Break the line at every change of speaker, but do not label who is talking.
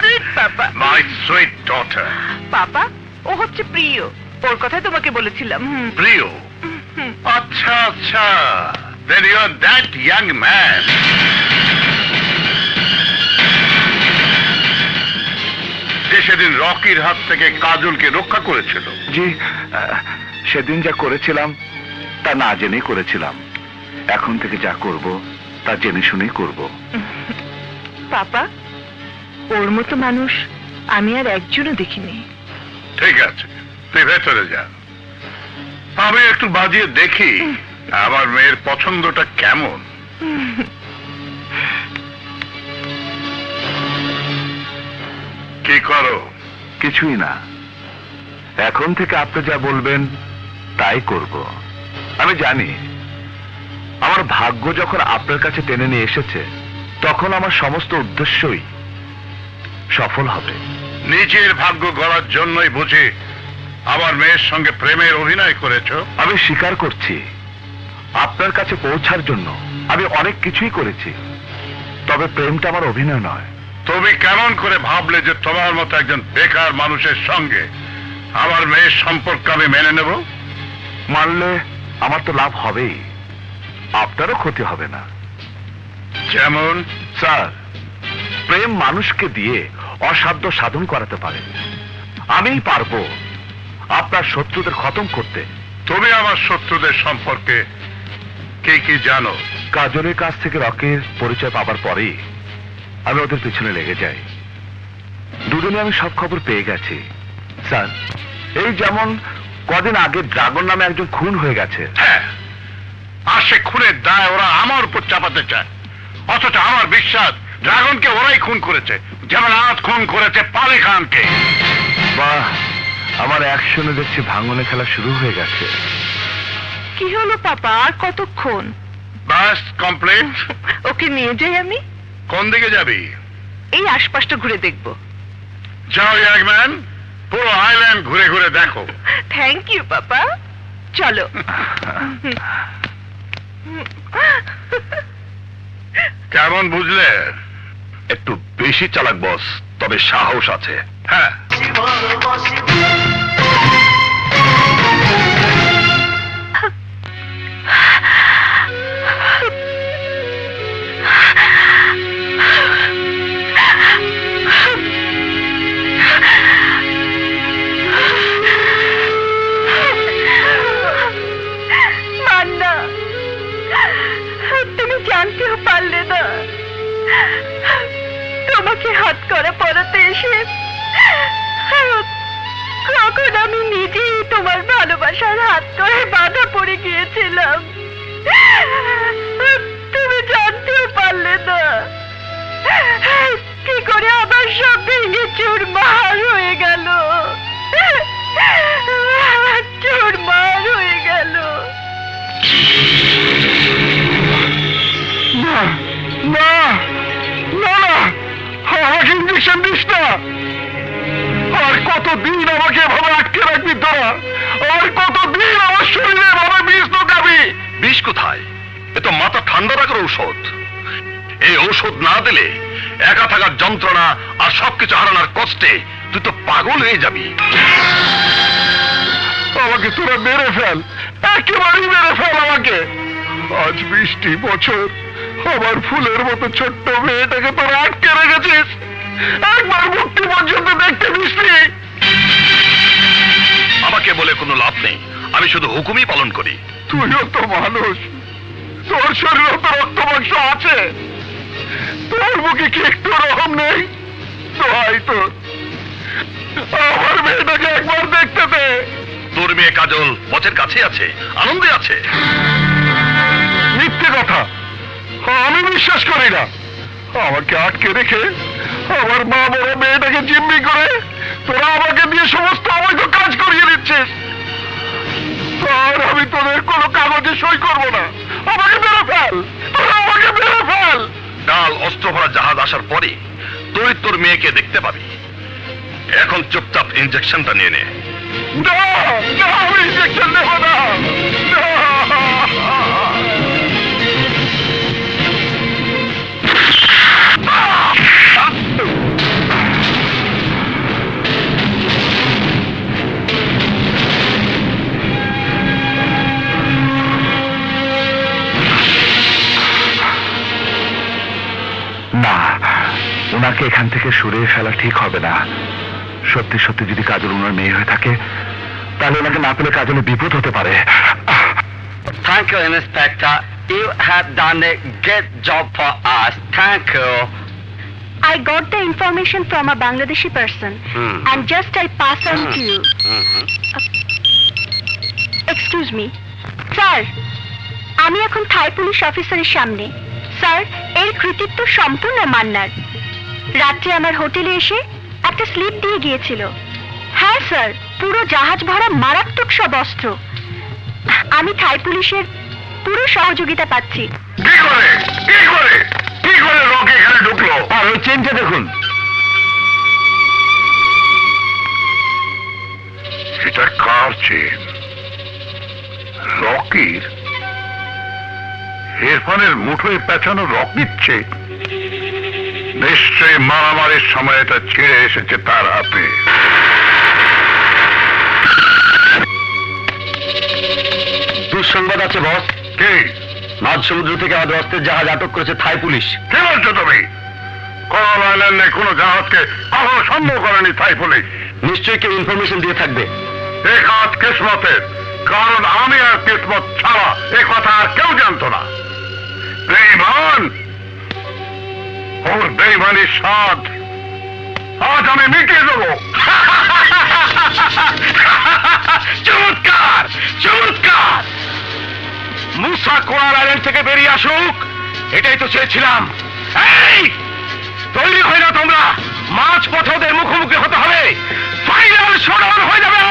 Sweet papa
my sweet daughter
papa ও হচ্ছে প্রিয়। ওর কথা তোমাকে বলেছিলাম।
প্রিয়? আচ্ছা আচ্ছা। Then you are that young man যে সেদিন রকির হাত থেকে কাজলকে রক্ষা করেছিল।
জি আহ, সেদিন যা করেছিলাম তা না জেনেই করেছিলাম। এখন থেকে যা করব তা জেনে শুনেই করব।
পাপা ওর মতো মানুষ আমি আর একজনও দেখিনি।
ঠিক আছে তুই ভেতরে যা। আমি একটু বাজিয়ে দেখি আমার মেয়ের পছন্দটা কেমন। কি করো?
কিছুই না। এখন থেকে আপনি যা বলবেন তাই করব। আমি জানি আমার ভাগ্য যখন আপনার কাছে টেনে নিয়ে এসেছে তখন আমার সমস্ত উদ্দেশ্যই সফল হবে।
নিজের ভাগ্য গড়ার জন্যই বুঝি আমার মেয়ের সঙ্গে প্রেমের অভিনয় করেছ।
আমি স্বীকার করছি আপনার কাছে পৌঁছার জন্য আমি অনেক কিছুই করেছি তবে প্রেমটা আমার অভিনয় নয়।
তুমি কেমন করে ভাবলে যে তোমার মতো একজন বেকার মানুষের সঙ্গে আমার মেয়ের সম্পর্ক আমি মেনে নেব?
মানলে আমার তো লাভ হবেই আপনারও ক্ষতি হবে না।
যেমন?
স্যার প্রেম মানুষকে দিয়ে অসাধ্য সাধন করাতে পারে। আমিই পারব আপনার শত্রুদের খতম করতে।
তুমি আমার শত্রুদের সম্পর্কে কি কি জানো?
কাজলের কাছ থেকে রকের পরিচয় পাবার পরেই আমি ওদের পিছনে লেগে যাই। দুজনে আমি সব খবর পেয়ে গেছি। স্যার এই যেমন কদিন আগে ড্রাগন নামে একজন খুন হয়ে গেছে।
হ্যাঁ আর সে খুনের দায় ওরা আমার উপর চাপাতে চায়। অথচ আমার বিশ্বাস ড্রাগনকে ওরাই খুন করেছে যেমন আজ খুন করেছে পালে খানকে।
বাহ আমার অ্যাকশনে দেখছি ভাঙনে খেলা শুরু হয়ে গেছে।
কি হলো পাপা আর কতক্ষণ
বাস কমপ্লিট।
ওকে নিয়ে যাই আমি।
কোন দিকে যাবি?
এই আশপাশটা ঘুরে দেখব।
যাও ইয়াংম্যান পুরো আইল্যান্ড ঘুরে ঘুরে দেখো।
Thank you papa. চলো।
কেমন বুঝলে?
একটু বেশি চালাক বস। তবে সাহস আছে।
হ্যাঁ।
ভালোবাসার হাত করে বাধা পড়ে গিয়েছিলাম। তুমি জানতেও পারলে না। কি করে আমার সব ভেঙে চুরমার হয়ে গেল। চুরমার হয়ে গেল।
না না না আমাকে ইঞ্জেকশন দিস না। আর কতদিন আমাকে এভাবে আটকে রাখবি তোরা? বিষ
কোথায়? এ তো মাথা ঠান্ডা রাখার ঔষধ। এই ঔষধ না দিলে একা থাকার যন্ত্রণা আর সবকিছু হারানোর কষ্টে তুই তো পাগল হয়ে যাবি।
আমাকে তোরা মেরে ফেল, একেবারেই মেরে ফেল আমাকে। আজ বৃষ্টি বছর, আমার ফুলের মতো ছোট্ট মেয়েটাকে তোরা আটকে রেখেছিস। একবার মুক্তি পর্যন্ত দেখতে দিসনি।
আমাকে বলে কোনো লাভ নেই। আমি শুধু হুকুমই পালন করি।
তুইও তো মানুষ। তোর শরীরে তো রক্ত মাংস আছে। তোর মুখে কি একটু রকম নেই? দোহাই তোর আমার মেয়েটাকে একবার দেখতে দে।
তোর মেয়ে কাজল বচের কাছে আছে আনন্দে আছে।
মিথ্যে কথা। আমি বিশ্বাস করি না। আমাকে আটকে রেখে আমার মা বড় মেয়েটাকে জিম্মি করে তোরা আমাকে দিয়ে সমস্ত অবৈধ কাজ করিয়ে দিচ্ছিস। আর আমি তোদের কোনো কাগজে সই করব না। আমাকে মেরে ফেল। আমাকে মেরে ফেল।
ডাল অস্ত্র ভরা জাহাজ আসার পরে তুই তোর মেয়েকে দেখতে পাবি। এখন চুপচাপ ইঞ্জেকশনটা নিয়ে নে।
না না আমি এখান থেকে সরিয়ে ফেলা ঠিক হবে না সত্যি সত্যি যদি কাজল ওনার মেয়ে হয়ে থাকে তাহলে ওনাকে না পেলে কাজলে বিপদ হতে পারে
Thank you, Inspector. You have done a great job for us. Thank you.
I got the information from a Bangladeshi person
Hmm.
and just I pass on to you. Mm -hmm.
Mhm.
Excuse me sir আমি এখন থাই police অফিসারের সামনে sir এর কৃতিত্ব সম্পূর্ণ মান্নার রাত্রে আমার হোটেলে এসে একটা স্লিপ দিয়ে গিয়েছিল। হ্যাঁ স্যার পুরো জাহাজ ভরা মারাত্মক সব অস্ত্র। আমি থাই পুলিশের পুরো সহযোগিতা পাচ্ছি।
কি করে? কি করে? কি করে লোক এখানে ঢুকলো?
আর ওই চেনটা দেখুন।
এটা কার চেন? রকির? ইরফানের মুঠোয় পেঁচানো রকির চেন? নিশ্চয়ই মারামারির সময় এটা ছিঁড়ে এসেছে তার হাতে।
দুঃসংবাদ আছে বস।
কি?
মাঝ সমুদ্র থেকে আমাদের অস্ত্রের জাহাজ আটক করেছে থাই পুলিশ।
কি বলছো তুমি? কোন আইল্যান্ডে কোনো জাহাজকে কখনো সম্ভব করেনি তাই পুলিশ।
নিশ্চয়ই কেউ ইনফরমেশন দিয়ে থাকবে।
এ কাজ কিসমতের। কারণ আমি আর কিসমত ছাড়া এ কথা আর কেউ মানে স্বাদ আজ আমি মিটিয়ে দেব।
চমৎকার চমৎকার। মুসা কোরআন আইল্যান্ড থেকে বেরিয়ে আসুক, এটাই তো চেয়েছিলাম। এই, তৈরি হয়ে না তোমরা। মাছ পথদের মুখোমুখি হতে হবে। ফাইনাল শোডাউন হয়ে যাবে।